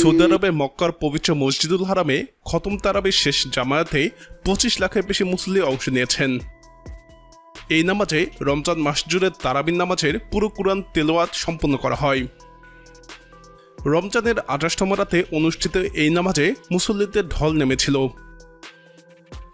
Saudi আরবে মক্কার পবিত্র মসজিদুল হারামে খতম তারাবের শেষ জামায়াতে পঁচিশ লাখের বেশি মুসল্লি অংশ নিয়েছেন। এই নামাজে রমজান মাস জুড়ে তারাবিন নামাজের পুরো কোরআন তেলোয়াত সম্পন্ন করা হয়। রমজানের আঠাশতম রাতে অনুষ্ঠিত এই নামাজে মুসল্লিদের ঢল নেমেছিল।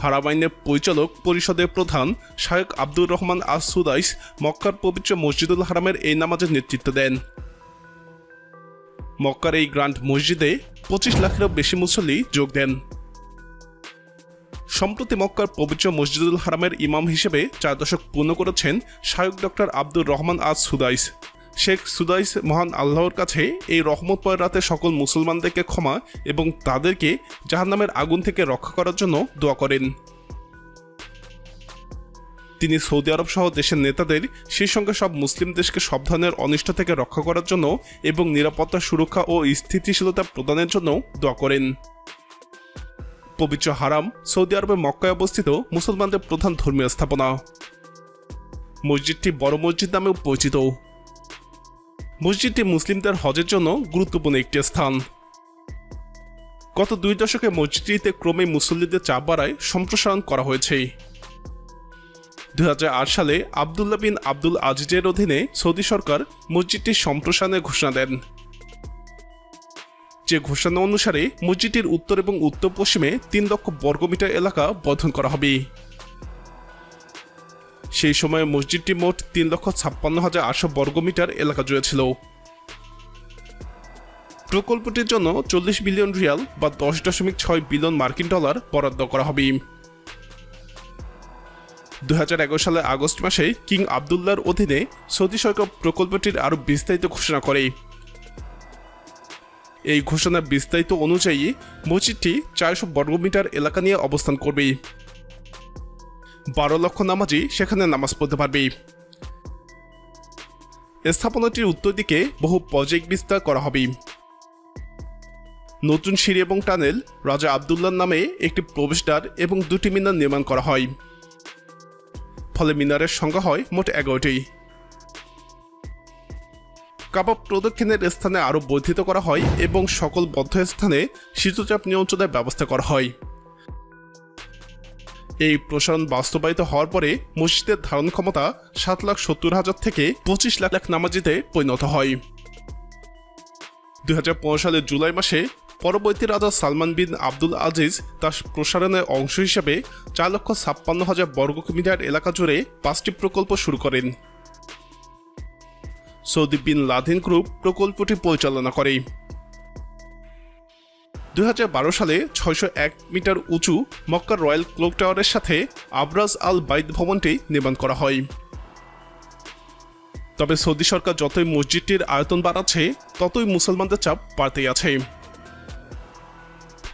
ধারাবাহিনের পরিচালক পরিষদের প্রধান Sheikh Abdur Rahman Al Sudais মক্কার পবিত্র মসজিদুল হারামের এই নামাজের নেতৃত্ব দেন। মক্কার এই গ্রান্ড মসজিদে পঁচিশ লাখেরও বেশি মুসল্লি যোগ দেন। সম্প্রতি মক্কার পবিত্র মসজিদুল হারামের ইমাম হিসেবে চার দশক পূর্ণ করেছেন শায়ক ডক্টর আব্দুর রহমান আজ সুদাইস। শেখ সুদাইস মহান আল্লাহর কাছে এই রহমত রহমতময় রাতে সকল মুসলমানদেরকে ক্ষমা এবং তাদেরকে জাহান্নামের আগুন থেকে রক্ষা করার জন্য দোয়া করেন। তিনি সৌদি আরব সহ দেশের নেতাদের সেই সঙ্গে সব মুসলিম দেশকে সব ধরনের অনিষ্ট থেকে রক্ষা করার জন্য এবং নিরাপত্তা, সুরক্ষা ও স্থিতিশীলতা প্রদানের জন্য দোয়া করেন। পবিত্র হারাম, সৌদি আরবের মক্কায় অবস্থিত মুসলমানদের প্রধান ধর্মীয় স্থাপনা। মসজিদটি বড় মসজিদ নামেও পরিচিত। মসজিদটি মুসলিমদের হজের জন্য গুরুত্বপূর্ণ একটি স্থান। গত দুই দশকে মসজিদটিতে ক্রমে মুসল্লিদের চাপ বাড়ায় সম্প্রসারণ করা হয়েছে। দুই হাজার আট সালে আবদুল্লাহ বিন আব্দুল আজিজের অধীনে সৌদি সরকার মসজিদটির সম্প্রসারণের ঘোষণা দেন। যে ঘোষণা অনুসারে মসজিদটির উত্তর এবং উত্তর পশ্চিমে তিন লক্ষ বর্গমিটার এলাকা বর্ধন করা হবে। সেই সময়ে মসজিদটি মোট তিন লক্ষ ছাপ্পান্ন হাজার আটশো বর্গমিটার এলাকা জুড়ে ছিল। প্রকল্পটির জন্য চল্লিশ বিলিয়ন রিয়াল বা দশ দশমিক ছয় বিলিয়ন মার্কিন ডলার বরাদ্দ করা হবে। দু সালে আগস্ট মাসে কিং আবদুল্লার অধীনে সৌদি সরকার প্রকল্পটির আরও বিস্তারিত ঘোষণা করে। এই ঘোষণা বিস্তারিত অনুযায়ী মসজিদটি চারশো বর্গমিটার এলাকা নিয়ে অবস্থান করবে। বারো লক্ষ নামাজি সেখানে নামাজ পড়তে পারবে। স্থাপনাটির উত্তর দিকে বহু প্রজেক্ট বিস্তার করা হবে। নতুন সিঁড়ি এবং টানেল রাজা আবদুল্লার নামে একটি প্রবেশদ্বার এবং দুটি মিনার নির্মাণ করা হয়। ফলে মিনারের সংখ্যা হয় মোট এগারোটি। কাবাব প্রদক্ষিণের স্থানে আরও বর্ধিত করা হয় এবং সকল বদ্ধ স্থানে শীতচাপ নিয়ন্ত্রণের ব্যবস্থা করা হয়। এই প্রসারণ বাস্তবায়িত হওয়ার পরে মসজিদের ধারণ ক্ষমতা সাত লাখ সত্তর হাজার থেকে পঁচিশ লাখ লাখ নামাজিতে পরিণত হয়। দুই হাজার পনেরো সালের জুলাই মাসে পরবর্তী রাজা সালমান বিন আব্দুল আজিজ তার প্রসারণের অংশ হিসেবে চার লক্ষ ছাপ্পান্ন হাজার বর্গ কিলোমিটার এলাকা জুড়ে পাঁচটি প্রকল্প শুরু করেন। সৌদি বিন লাদেন গ্রুপ প্রকল্পটি পরিচালনা করে। দু হাজার বারো সালে ছয়শো এক মিটার উঁচু মক্কার রয়্যাল ক্লোক টাওয়ারের সাথে আবরাজ আল বাইদ ভবনটি নির্মাণ করা হয়। তবে সৌদি সরকার যতই মসজিদটির আয়তন বাড়াচ্ছে, ততই মুসলমানদের চাপ বাড়তেই আছে।